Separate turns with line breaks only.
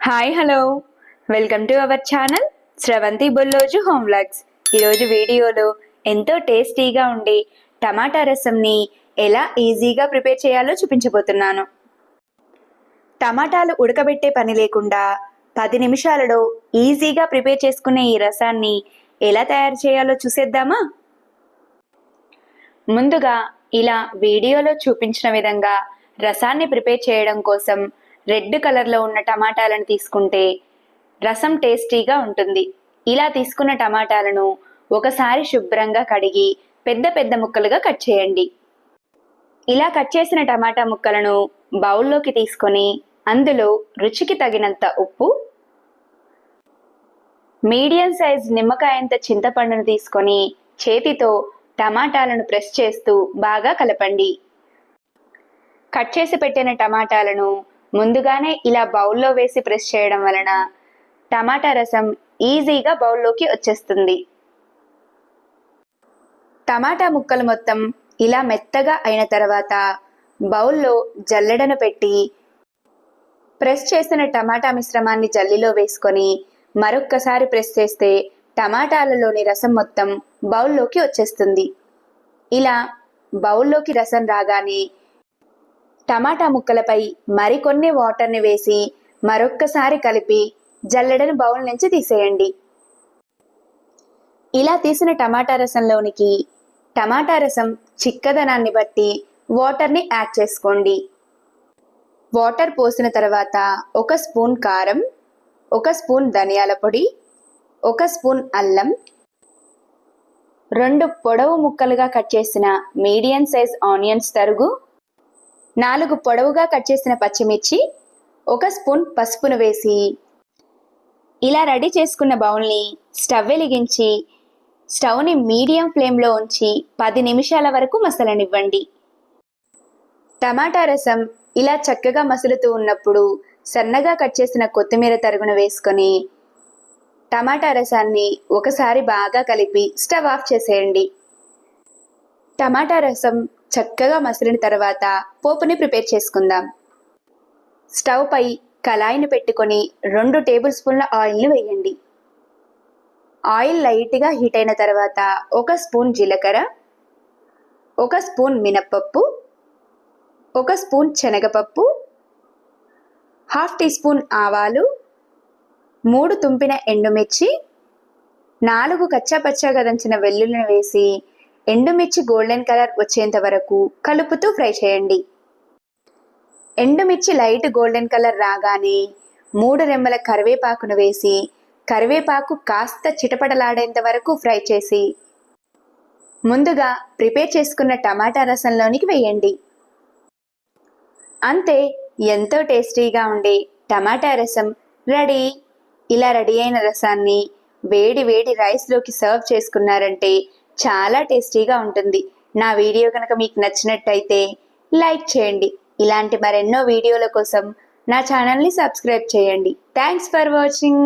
Hi hello welcome to our channel Sravanthi Bolloju home vlogs ఈరోజు వీడియోలో ఎంతో టేస్టీగా ఉండే టమాటా రసంని ఎలా ఈజీగా ప్రిపేర్ చేయాలో చూపించబోతున్నాను. టమాటాలు ఉడకబెట్టే పని లేకుండా పది నిమిషాలలో ఈజీగా ప్రిపేర్ చేసుకునే ఈ రసాన్ని ఎలా తయారు చేయాలో చూసేద్దామా? ముందుగా ఇలా వీడియోలో చూపించిన విధంగా రసాన్ని ప్రిపేర్ చేయడం కోసం రెడ్ కలర్లో ఉన్న టమాటాలను తీసుకుంటే రసం టేస్టీగా ఉంటుంది. ఇలా తీసుకున్న టమాటాలను ఒకసారి శుభ్రంగా కడిగి పెద్ద పెద్ద ముక్కలుగా కట్ చేయండి. ఇలా కట్ చేసిన టమాటా ముక్కలను బౌల్లోకి తీసుకొని అందులో రుచికి తగినంత ఉప్పు మీడియం సైజ్ నిమ్మకాయంత చింతపండును తీసుకొని చేతితో టమాటాలను ప్రెస్ చేస్తూ బాగా కలపండి. కట్ చేసి పెట్టిన టమాటాలను ముందుగానే ఇలా బౌల్లో వేసి ప్రెస్ చేయడం వలన టమాటా రసం ఈజీగా బౌల్లోకి వచ్చేస్తుంది. టమాటా ముక్కలు మొత్తం ఇలా మెత్తగా అయిన తర్వాత బౌల్లో జల్లెడను పెట్టి ప్రెస్ చేసిన టమాటా మిశ్రమాన్ని జల్లిలో వేసుకొని మరొక్కసారి ప్రెస్ చేస్తే టమాటాలలోని రసం మొత్తం బౌల్లోకి వచ్చేస్తుంది. ఇలా బౌల్లోకి రసం రాగానే టమాటా ముక్కలపై మరికొన్ని వాటర్ని వేసి మరొక్కసారి కలిపి జల్లెడను బౌల్ నుంచి తీసేయండి. ఇలా తీసిన టమాటా రసంలోనికి టమాటా రసం చిక్కదనాన్ని బట్టి వాటర్ని యాడ్ చేసుకోండి. వాటర్ పోసిన తర్వాత ఒక స్పూన్ కారం ఒక స్పూన్ ధనియాల పొడి ఒక స్పూన్ అల్లం రెండు పొడవు ముక్కలుగా కట్ చేసిన మీడియం సైజ్ ఆనియన్స్ తరుగు నాలుగు పొడవుగా కట్ చేసిన పచ్చిమిర్చి ఒక స్పూన్ పసుపును వేసి ఇలా రెడీ చేసుకున్న బౌల్ని స్టవ్ వెలిగించి స్టవ్ని మీడియం ఫ్లేమ్లో ఉంచి పది నిమిషాల వరకు మసలనివ్వండి. టమాటా రసం ఇలా చక్కగా మసులుతూ ఉన్నప్పుడు సన్నగా కట్ చేసిన కొత్తిమీర తరుగును వేసుకొని టమాటా రసాన్ని ఒకసారి బాగా కలిపి స్టవ్ ఆఫ్ చేసేయండి. టమాటా రసం చక్కగా మసిలిన తర్వాత పోపుని ప్రిపేర్ చేసుకుందాం. స్టవ్ పై కళాయిని పెట్టుకొని రెండు టేబుల్ స్పూన్ల ఆయిల్ని వేయండి. ఆయిల్ లైట్గా హీట్ అయిన తర్వాత ఒక స్పూన్ జీలకర్ర ఒక స్పూన్ మినప్పప్పు ఒక స్పూన్ శనగపప్పు హాఫ్ టీ స్పూన్ ఆవాలు మూడు తుంపిన ఎండుమిర్చి నాలుగు కచ్చాపచ్చాగా దంచిన వెల్లుల్లిని వేసి ఎండుమిర్చి గోల్డెన్ కలర్ వచ్చేంత వరకు కలుపుతూ ఫ్రై చేయండి. ఎండుమిర్చి లైట్ గోల్డెన్ కలర్ రాగానే మూడు రెమ్మల కరివేపాకును వేసి కరివేపాకు కాస్త చిటపటలాడేంత వరకు ఫ్రై చేసి ముందుగా ప్రిపేర్ చేసుకున్న టమాటా రసంలోనికి వేయండి. అంతే ఎంతో టేస్టీగా ఉండే టమాటా రసం రెడీ. ఇలా రెడీ అయిన రసాన్ని వేడి వేడి రైస్లోకి సర్వ్ చేసుకున్నారంటే చాలా టేస్టీగా ఉంటుంది. నా వీడియో కనుక మీకు నచ్చినట్టయితే లైక్ చేయండి. ఇలాంటి మరెన్నో వీడియోల కోసం నా ఛానల్ని సబ్స్క్రైబ్ చేయండి. Thanks for watching